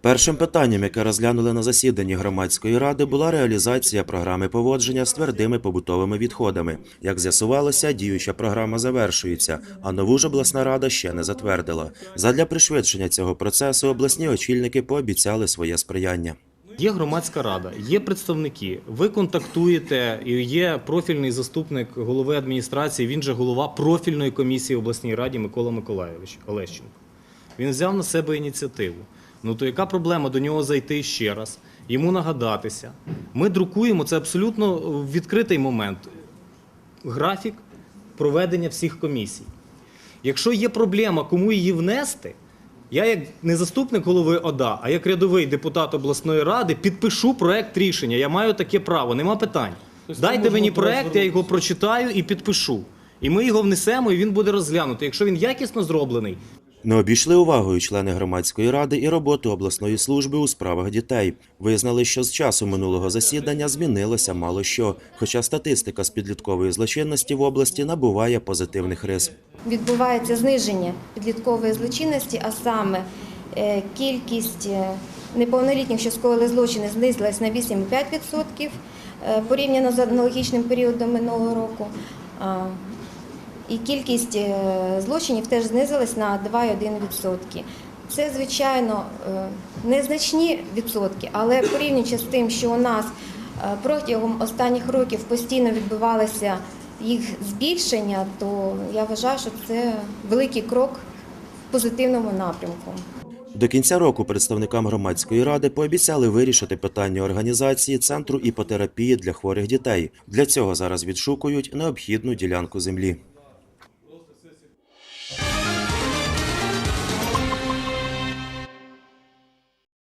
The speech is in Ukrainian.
Першим питанням, яке розглянули на засіданні громадської ради, була реалізація програми поводження з твердими побутовими відходами. Як з'ясувалося, діюча програма завершується, а нову ж обласна рада ще не затвердила. Задля пришвидшення цього процесу обласні очільники пообіцяли своє сприяння. Є громадська рада, є представники. Ви контактуєте, є профільний заступник голови адміністрації. Він же голова профільної комісії в обласній раді Микола Миколайович Олещенко. Він взяв на себе ініціативу. Ну то яка проблема до нього зайти ще раз, йому нагадатися? Ми друкуємо це абсолютно відкритий момент. Графік проведення всіх комісій. Якщо є проблема, кому її внести, я як не заступник голови ОДА, а як рядовий депутат обласної ради підпишу проект рішення. Я маю таке право, нема питань. Тобто Дайте мені проект, я його прочитаю і підпишу. І ми його внесемо, і він буде розглянутий. Якщо він якісно зроблений, Не обійшли увагою члени громадської ради і роботу обласної служби у справах дітей. Визнали, що з часу минулого засідання змінилося мало що, хоча статистика з підліткової злочинності в області набуває позитивних рис. відбувається зниження підліткової злочинності, а саме е, кількість е, неповнолітніх, що скоїли злочини, знизилась на 8,5% е, порівняно з аналогічним періодом минулого року. І кількість е, злочинів теж знизилась на 2,1%. Це, звичайно, е, незначні відсотки, але порівнюючи з тим, що у нас е, протягом останніх років постійно відбувалося їх збільшення, то я вважаю, що це великий крок в позитивному напрямку. До кінця року представникам громадської ради пообіцяли вирішити питання організації центру іпотерапії для хворих дітей. Для цього зараз відшукують необхідну ділянку землі.